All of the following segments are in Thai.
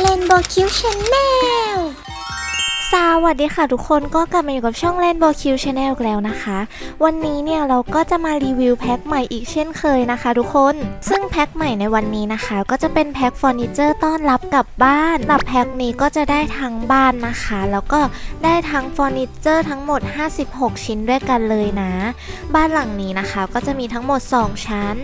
เลนโบคิวชาแนล สวัสดีค่ะทุกคนก็กลับมาอยู่กับช่อง Rainbow Q Channel แล้วนะคะ วันนี้เนี่ยเราก็จะมารีวิวแพ็คใหม่อีกเช่นเคยนะคะทุกคน ซึ่งแพ็คใหม่ในวันนี้นะคะ ก็จะเป็นแพ็คเฟอร์นิเจอร์ต้อนรับกลับบ้านหรับแพ็คนี้ก็จะได้ทั้งบ้านนะคะ แล้วก็ได้ทั้งเฟอร์นิเจอร์ทั้งหมด 56 ชิ้นด้วยกันเลยนะ บ้านหลังนี้นะคะ ก็จะมีทั้งหมด 2 ชั้น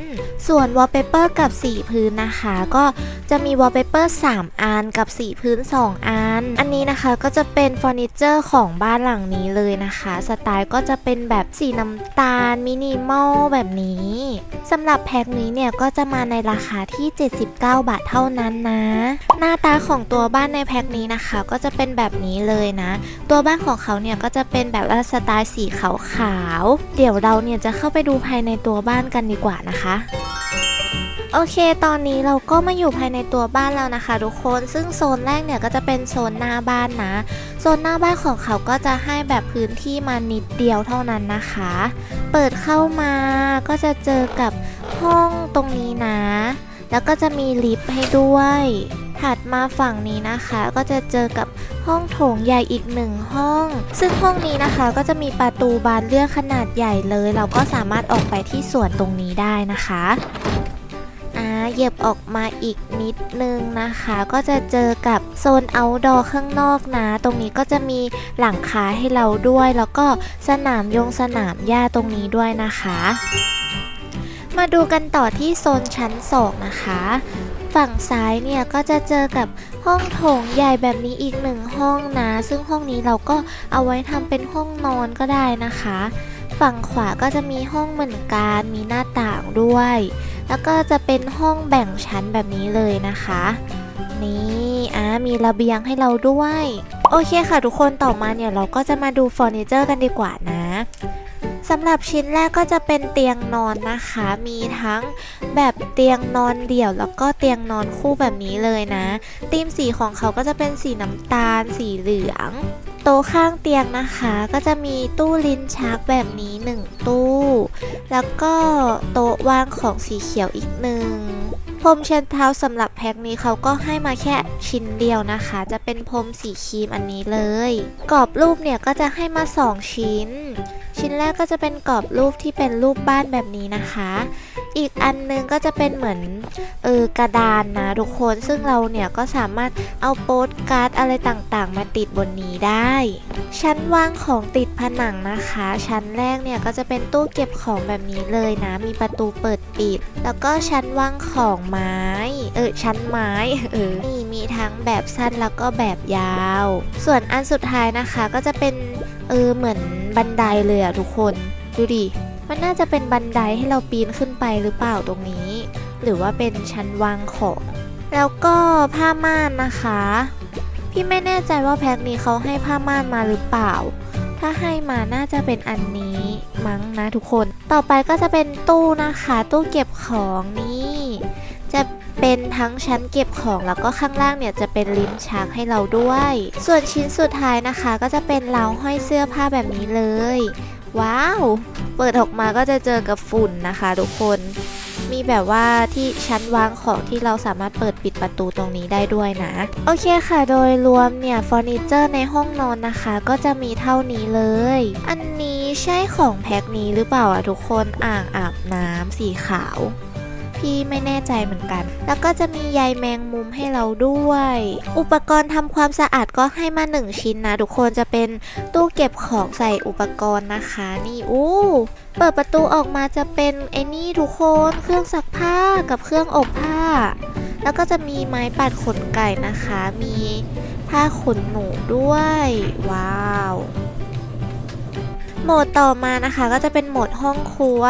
ส่วนวอลเปเปอร์กับ4พื้นนะคะ ก็จะมีวอลเปเปอร์3อันกับ4พื้น 2 อัน อันนี้นะคะก็จะเป็นเฟอร์นิเจอร์ของบ้านหลังนี้เลยนะคะ สไตล์ก็จะเป็นแบบสีน้ำตาลมินิมอลแบบนี้สำหรับแพ็คนี้เนี่ยก็จะมาในราคาที่ 79 บาทเท่านั้นนะ หน้าตาของตัวบ้านในแพ็คนี้นะคะ ก็จะเป็นแบบนี้เลยนะ ตัวบ้านของเขาเนี่ยก็จะเป็นแบบสไตล์สีขาวๆเดี๋ยวเราเนี่ยจะเข้าไปดูภายในตัวบ้านกันดีกว่านะคะ โอเค ตอนนี้เราก็มาอยู่ภายในตัวบ้านแล้วนะคะทุกคน ซึ่งโซนแรกเนี่ยก็จะเป็นโซนหน้าบ้านนะ โซนหน้าบ้านของเขาก็จะให้แบบพื้นที่มานิดเดียวเท่านั้นนะคะ เปิดเข้ามาก็จะเจอกับห้องตรงนี้นะ แล้วก็จะมีลิฟต์ให้ด้วย ถัดมาฝั่งนี้นะคะ ก็จะเจอกับห้องโถงใหญ่อีกหนึ่งห้อง ซึ่งห้องนี้นะคะก็จะมีประตูบานเลื่อนขนาดใหญ่เลย เราก็สามารถออกไปที่สวนตรงนี้ได้นะคะ เหยียบออกมาอีกนิดนึงนะคะ ก็จะเจอกับโซน outdoor ข้างนอกนะ ตรงนี้ก็จะมีหลังคาให้เราด้วย แล้วก็สนามยงสนามหญ้าตรงนี้ด้วยนะคะ มาดูกันต่อที่โซนชั้น2นะคะฝั่งซ้ายเนี่ยก็จะเจอกับห้องโถงใหญ่แบบนี้อีกหนึ่งห้องนะ ซึ่งห้องนี้เราก็เอาไว้ทำเป็นห้องนอนก็ได้นะคะ ฝั่งขวาก็จะมีห้องเหมือนกันมีหน้าต่างด้วย แล้วก็จะเป็นห้องแบ่งชั้นแบบนี้เลยนะคะ นี่อ่ามีระเบียงให้เราด้วย โอเคค่ะทุกคนต่อมาเนี่ยเราก็จะมาดูเฟอร์นิเจอร์กันดีกว่านะ สำหรับชิ้นแรกก็จะเป็นเตียงนอนนะคะ มีทั้งแบบเตียงนอนเดี่ยว แล้วก็เตียงนอนคู่แบบนี้เลยนะธีมสีของเขาก็จะเป็นสีน้ำตาล สีเหลือง โต๊ะข้างเตียงนะคะ ก็จะมีตู้ลิ้นชักแบบนี้หนึ่งตู้ แล้วก็โต๊ะวางของสีเขียวอีกหนึ่งพรมเช็ดเท้าสำหรับแพ็คนี้เขาก็ให้มาแค่ชิ้นเดียวนะคะ จะเป็นพรมสีครีมอันนี้เลย กรอบรูปเนี่ยก็จะให้มา 2 ชิ้น ชิ้นแรกก็จะเป็นกรอบรูปที่เป็นรูปบ้านแบบนี้นะคะ อีกอันนึงก็จะเป็นเหมือนเออกระดานนะทุกคนซึ่งเราเนี่ยก็สามารถเอาโปสการ์ดอะไรต่างๆ มาติดบนนี้ได้ ชั้นวางของติดผนังนะคะ ชั้นแรกเนี่ยก็จะเป็นตู้เก็บของแบบนี้เลยนะ มีประตูเปิดปิด แล้วก็ชั้นวางของไม้ เออชั้นไม้เออนี่มีทั้งแบบสั้นแล้วก็แบบยาว ส่วนอันสุดท้ายนะคะก็จะเป็นเออเหมือน บันไดเลยอะทุกคน ดูดิ มันน่าจะเป็นบันไดให้เราปีนขึ้นไปหรือเปล่าตรงนี้ หรือว่าเป็นชั้นวางของ แล้วก็ผ้าม่านนะคะ พี่ไม่แน่ใจว่าแพ็คนี้เขาให้ผ้าม่านมาหรือเปล่า ถ้าให้มาน่าจะเป็นอันนี้มั้งนะทุกคน ต่อไปก็จะเป็นตู้นะคะ ตู้เก็บของนี่จะ เป็นทั้งชั้นเก็บของแล้วก็ข้างล่างเนี่ยจะเป็นลิ้นชักให้เราด้วย ส่วนชิ้นสุดท้ายนะคะก็จะเป็นราวห้อยเสื้อผ้าแบบนี้เลย ว้าว เปิดออกมาก็จะเจอกับฝุ่นนะคะทุกคนมีแบบว่าที่ชั้นวางของที่เราสามารถเปิดปิดประตูตรงนี้ได้ด้วยนะ โอเคค่ะโดยรวมเนี่ยเฟอร์นิเจอร์ในห้องนอนนะคะ ก็จะมีเท่านี้เลย อันนี้ใช่ของแพ็คนี้หรือเปล่าอะทุกคนอ่างอาบน้ำสีขาว พี่ไม่แน่ใจเหมือนกัน แล้วก็จะมีใยแมงมุมให้เราด้วย อุปกรณ์ทำความสะอาดก็ให้มาหนึ่งชิ้นนะ ทุกคนจะเป็นตู้เก็บของใส่อุปกรณ์นะคะ นี่อู้เปิดประตูออกมาจะเป็นไอ้นี่ทุกคนเครื่องซักผ้ากับเครื่องอบผ้า แล้วก็จะมีไม้ปัดขนไก่นะคะ มีผ้าขนหนูด้วย ว้าวโหมดต่อมานะคะก็จะเป็นโหมดห้องครัว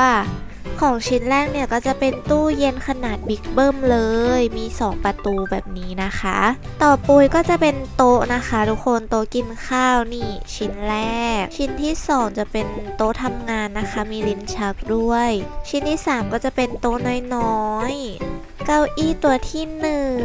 ของชิ้นแรกเนี่ยก็จะเป็นตู้เย็นขนาดบิ๊กเบิ้มเลย มี 2 ประตูแบบนี้นะคะ ต่อปุยก็จะเป็นโต๊ะนะคะ ทุกคนโต๊ะกินข้าวนี่ชิ้นแรก ชิ้นที่ 2 จะเป็นโต๊ะทำงานนะคะ มีลิ้นชักด้วย ชิ้นที่ 3 ก็จะเป็นโต๊ะน้อยๆ เก้าอี้ตัวที่หนึ่ง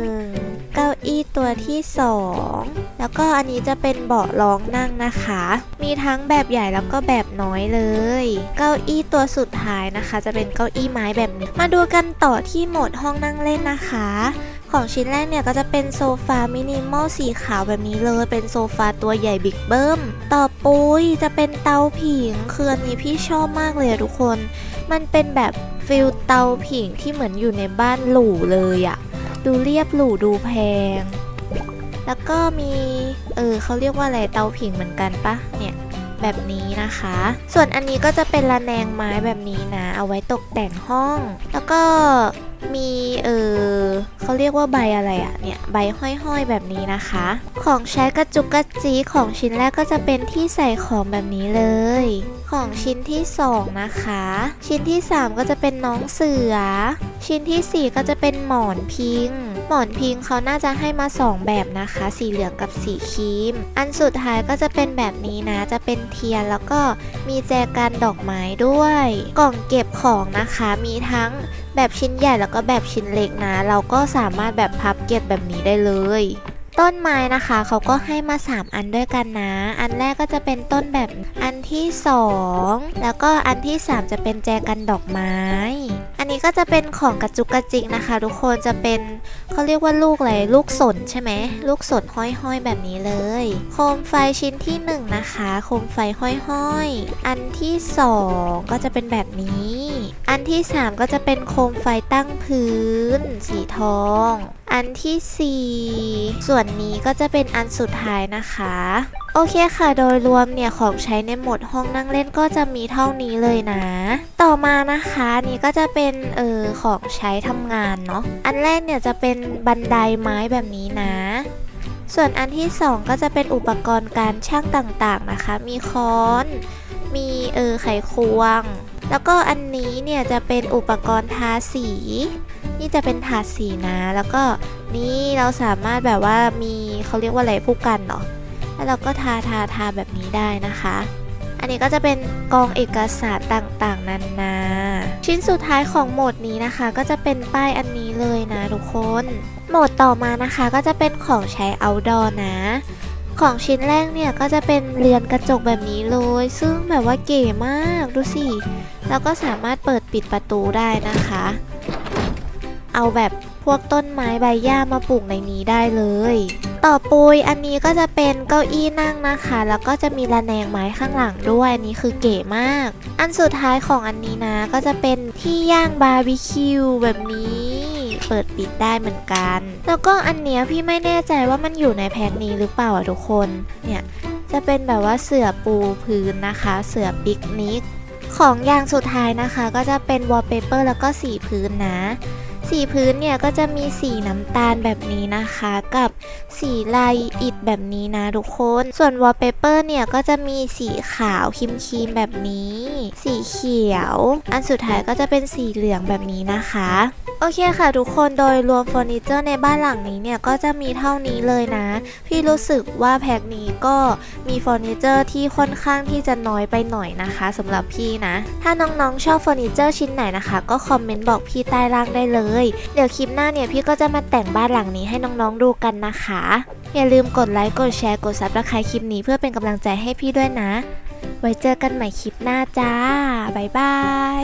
เก้าอี้ตัวที่สองแล้วก็อันนี้จะเป็นเบาะรองนั่งนะคะ มีทั้งแบบใหญ่แล้วก็แบบน้อยเลย เก้าอี้ตัวสุดท้ายนะคะ จะเป็นเก้าอี้ไม้แบบนี้ มาดูกันต่อที่โหมดห้องนั่งเล่นนะคะ ของชิ้นแรกเนี่ยก็จะเป็นโซฟามินิมอลสีขาวแบบนี้เลย เป็นโซฟาตัวใหญ่บิ๊กเบิ้ม ต่อปุ้ยจะเป็นเตาผิงคืออันนี้พี่ชอบมากเลยทุกคน มันเป็นแบบฟิลเตาผิงที่เหมือนอยู่ในบ้านหรูเลยอะดูเรียบหรูดูแพง แล้วก็มี เออเขาเรียกว่าอะไรเตาผิงเหมือนกันปะเนี่ยแบบนี้นะคะ ส่วนอันนี้ก็จะเป็นระแนงไม้แบบนี้นะ เอาไว้ตกแต่งห้อง แล้วก็มีเออเขาเรียกว่าใบอะไรอะเนี่ยใบห้อยๆแบบนี้นะคะ ของใช้กระจุกกระจีของชิ้นแรกก็จะเป็นที่ใส่ของแบบนี้เลย ของชิ้นที่สองนะคะ ชิ้นที่สามก็จะเป็นน้องเสือ ชิ้นที่สี่ก็จะเป็นหมอนพิง หมอนพิงเขาน่าจะให้มาสองแบบนะคะ สีเหลืองกับสีครีม อันสุดท้ายก็จะเป็นแบบนี้นะ จะเป็นเทียนแล้วก็มีแจกันดอกไม้ด้วย กล่องเก็บของนะคะ มีทั้งแบบชิ้นใหญ่แล้วก็แบบชิ้นเล็กนะ เราก็สามารถแบบพับเก็บแบบนี้ได้เลย ต้นไม้นะคะเขาก็ให้มา 3 อันด้วยกันนะ อันแรกก็จะเป็นต้นแบบอันที่ 2 แล้วก็อันที่ 3 จะเป็นแจกันดอกไม้ อันนี้ก็จะเป็นของกระจุกกระจิกนะคะ ทุกคนจะเป็นเขาเรียกว่าลูกอะไรลูกสนใช่ไหมลูกสนห้อยๆแบบนี้เลย โคมไฟชิ้นที่ 1 นะคะ โคมไฟห้อยๆ อันที่ 2 ก็จะเป็นแบบนี้ อันที่ 3 ก็จะเป็นโคมไฟตั้งพื้น สีทอง อันที่ 4 ส่วนนี้ก็จะเป็นอันสุดท้ายนะคะโอเคค่ะ โดยรวมเนี่ยของใช้ในหมดห้องนั่งเล่นก็จะมีเท่านี้เลยนะ ต่อมานะคะนนี่ก็จะเป็นเออของใช้ทำงานเนาะ อันแรกเนี่ยจะเป็นบันไดไม้แบบนี้นะ ส่วนอันที่ 2 ก็จะเป็นอุปกรณ์การช่างต่างๆนะคะ มีค้อน มีเออไขควง แล้วก็อันนี้เนี่ยจะเป็นอุปกรณ์ทาสี นี่จะเป็นถาดสีนะ แล้วก็นี่เราสามารถแบบว่ามีเขาเรียกว่าอะไรผู้กันเนาะแล้วเราก็ทาทาทาแบบนี้ได้นะคะ อันนี้ก็จะเป็นกองเอกสารต่างๆนานา ชิ้นสุดท้ายของโหมดนี้นะคะ ก็จะเป็นป้ายอันนี้เลยนะทุกคน โหมดต่อมานะคะก็จะเป็นของใช้ outdoor นะของชิ้นแรกเนี่ยก็จะเป็นเรือนกระจกแบบนี้เลย ซึ่งแบบว่าเก๋มากดูสิ แล้วก็สามารถเปิดปิดประตูได้นะคะ เอาแบบพวกต้นไม้ใบหญ้ามาปลูกในนี้ได้เลย ต่อปุยอันนี้ก็จะเป็นเก้าอี้นั่งนะคะ แล้วก็จะมีระแนงไม้ข้างหลังด้วยอันนี้คือเก๋มาก อันสุดท้ายของอันนี้นะก็จะเป็นที่ย่างบาร์บีคิวแบบนี้เปิดปิดได้เหมือนกัน แล้วก็อันเนี้ยพี่ไม่แน่ใจว่ามันอยู่ในแพ็คนี้หรือเปล่าอะทุกคน เนี่ยจะเป็นแบบว่าเสื่อปูพื้นนะคะ เสื่อปิกนิก ของอย่างสุดท้ายนะคะ ก็จะเป็นวอลเปเปอร์แล้วก็สีพื้นนะ สีพื้นเนี่ยก็จะมีสีน้ำตาลแบบนี้นะคะ กับสีลายอิฐแบบนี้นะทุกคน ส่วนวอลเปเปอร์เนี่ยก็จะมีสีขาวครีมๆแบบนี้ สีเขียว อันสุดท้ายก็จะเป็นสีเหลืองแบบนี้นะคะโอเคค่ะทุกคนโดยรวมเฟอร์นิเจอร์ในบ้านหลังนี้เนี่ยก็จะมีเท่านี้เลยนะ พี่รู้สึกว่าแพ็คนี้ก็มีเฟอร์นิเจอร์ที่ค่อนข้างที่จะน้อยไปหน่อยนะคะสำหรับพี่นะ ถ้าน้องๆชอบเฟอร์นิเจอร์ชิ้นไหนนะคะ ก็คอมเมนต์บอกพี่ใต้ล่างได้เลย เดี๋ยวคลิปหน้าเนี่ยพี่ก็จะมาแต่งบ้านหลังนี้ให้น้องๆดูกันนะคะ อย่าลืมกดไลค์กดแชร์กดซับสไครต์คลิปนี้เพื่อเป็นกำลังใจให้พี่ด้วยนะ ไว้เจอกันใหม่คลิปหน้าจ้าบ๊ายบาย